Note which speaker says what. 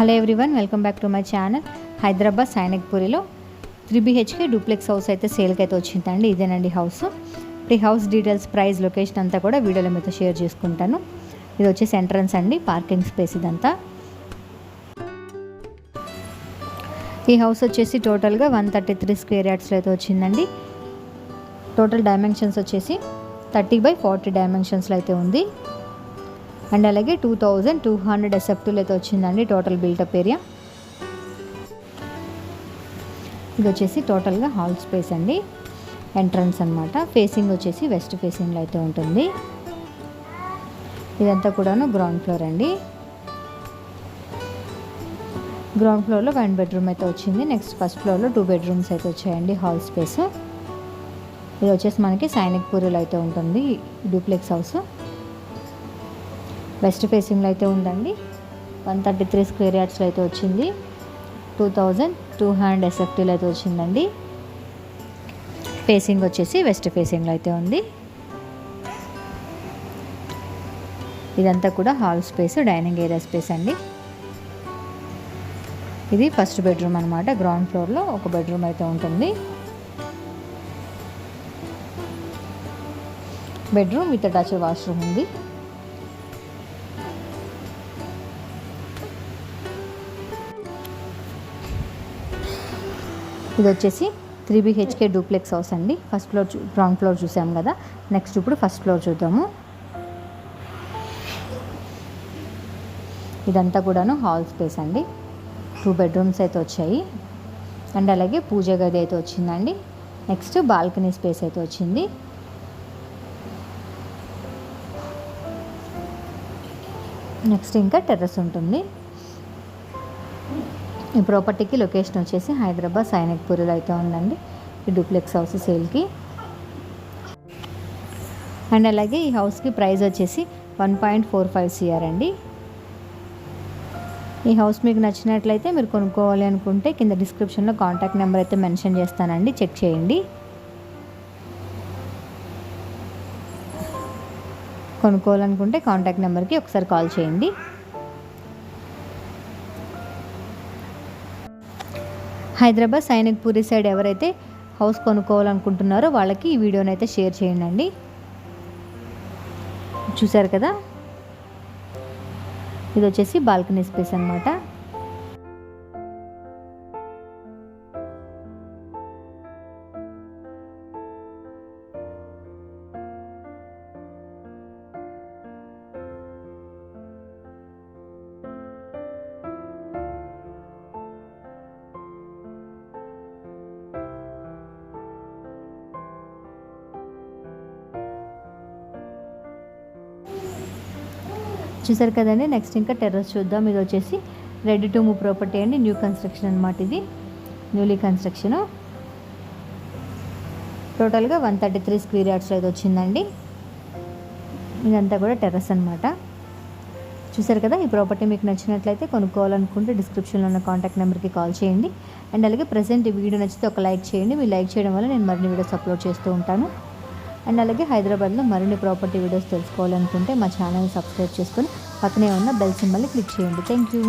Speaker 1: Hello everyone welcome back to my channel Hyderabad సైనిక్పూరిలో three BHK duplex house అయితే సేల్కి అయితే వచ్చిందండి ఇదేనండి హౌస్ ఈ హౌస్ డీటెయిల్స్ ప్రైస్ లొకేషన్ అంతా కూడా వీడియోలో మీతో షేర్ చేసుకుంటాను. ఇది వచ్చేసి ఎంట్రన్స్ అండి పార్కింగ్ స్పేస్ ఇదంతా. ఈ హౌస్ వచ్చేసి టోటల్గా వన్ థర్టీ త్రీ స్క్వేర్ యార్డ్స్లో అయితే వచ్చిందండి. టోటల్ డైమెన్షన్స్ వచ్చేసి థర్టీ బై ఫార్టీ డైమెన్షన్స్లో అయితే ఉంది. అండ్ అలాగే టూ థౌజండ్ టూ హండ్రెడ్ ఎసెప్టివ్లో అయితే వచ్చిందండి టోటల్ బిల్టప్ ఏరియా. ఇది వచ్చేసి టోటల్గా హాల్ స్పేస్ అండి. ఎంట్రన్స్ అనమాట ఫేసింగ్ వచ్చేసి వెస్ట్ ఫేసింగ్లో అయితే ఉంటుంది. ఇదంతా కూడాను గ్రౌండ్ ఫ్లోర్ అండి. గ్రౌండ్ ఫ్లోర్లో వన్ బెడ్రూమ్ అయితే వచ్చింది. నెక్స్ట్ ఫస్ట్ ఫ్లోర్లో టూ బెడ్రూమ్స్ అయితే వచ్చాయండి హాల్ స్పేస్. ఇది వచ్చేసి మనకి సైనిక్ పూరిలో అయితే ఉంటుంది. డూప్లెక్స్ హౌస్ వెస్ట్ ఫేసింగ్లో అయితే ఉందండి. వన్ థర్టీ త్రీ స్క్వేర్ యార్డ్స్లో అయితే వచ్చింది. టూ థౌజండ్ టూ హ్యాండ్ ఎస్ఎఫ్టీలో అయితే వచ్చిందండి. ఫేసింగ్ వచ్చేసి వెస్ట్ ఫేసింగ్లో అయితే ఉంది. ఇదంతా కూడా hall space dining area space అండి. ఇది ఫస్ట్ బెడ్రూమ్ అనమాట గ్రౌండ్ ఫ్లోర్లో ఒక బెడ్రూమ్ అయితే ఉంటుంది. బెడ్రూమ్ విత్ అటాచ్ వాష్రూమ్ ఉంది. ఇది వచ్చేసి త్రీ బిహెచ్కే డూప్లెక్స్ హౌస్ అండి. ఫస్ట్ ఫ్లోర్ గ్రౌండ్ ఫ్లోర్ చూసాం కదా. నెక్స్ట్ ఇప్పుడు ఫస్ట్ ఫ్లోర్ చూద్దాము. ఇదంతా కూడాను హాల్ స్పేస్ అండి. టూ బెడ్రూమ్స్ అయితే వచ్చాయి. అండ్ అలాగే పూజ గది అయితే వచ్చిందండి. నెక్స్ట్ బాల్కనీ స్పేస్ అయితే వచ్చింది. నెక్స్ట్ ఇంకా టెర్రస్ ఉంటుంది. ఈ ప్రాపర్టీకి లొకేషన్ వచ్చేసి హైదరాబాద్ సైనిక్పూర్లో అయితే ఉందండి. ఈ డూప్లెక్స్ హౌస్ సేల్కి. అండ్ అలాగే ఈ హౌస్కి ప్రైస్ వచ్చేసి one point four five CR అండి. ఈ హౌస్ మీకు నచ్చినట్లయితే మీరు కొనుక్కోవాలి అనుకుంటే కింద డిస్క్రిప్షన్లో కాంటాక్ట్ నెంబర్ అయితే మెన్షన్ చేస్తానండి. చెక్ చేయండి. కొనుక్కోవాలనుకుంటే కాంటాక్ట్ నెంబర్కి ఒకసారి కాల్ చేయండి. హైదరాబాద్ సైనిక్ పూరి సైడ్ ఎవరైతే హౌస్ కొనుక్కోవాలనుకుంటున్నారో వాళ్ళకి ఈ వీడియోని అయితే షేర్ చేయండి చూసారు కదా? ఇది వచ్చేసి బాల్కనీ స్పేస్ అనమాట చూసారు కదండి? నెక్స్ట్ ఇంకా టెర్రస్ చూద్దాం. ఇది వచ్చేసి రెడ్ టు మూవ్ ప్రాపర్టీ అండి. న్యూ కన్స్ట్రక్షన్ అనమాట ఇది. Newly construction. టోటల్గా వన్ థర్టీ త్రీ స్క్వేర్ యార్డ్స్లో అయితే వచ్చిందండి. ఇదంతా కూడా టెర్రస్ అనమాట చూసారు కదా ఈ ప్రాపర్టీ మీకు నచ్చినట్లయితే కొనుక్కోవాలనుకుంటే డిస్క్రిప్షన్లో ఉన్న కాంటాక్ట్ నెంబర్కి కాల్ చేయండి. అండ్ అలాగే ప్రజెంట్ ఈ వీడియో నచ్చితే ఒక లైక్ చేయండి. మీరు లైక్ చేయడం వల్ల నేను మరిన్ని వీడియోస్ అప్లోడ్ చేస్తూ ఉంటాను. అండ్ అలాగే హైదరాబాద్లో మరిన్ని ప్రాపర్టీ వీడియోస్ తెలుసుకోవాలనుకుంటే మా ఛానల్ సబ్స్క్రైబ్ చేసుకొని పక్కనే ఉన్న బెల్ సింబల్ని క్లిక్ చేయండి. Thank you.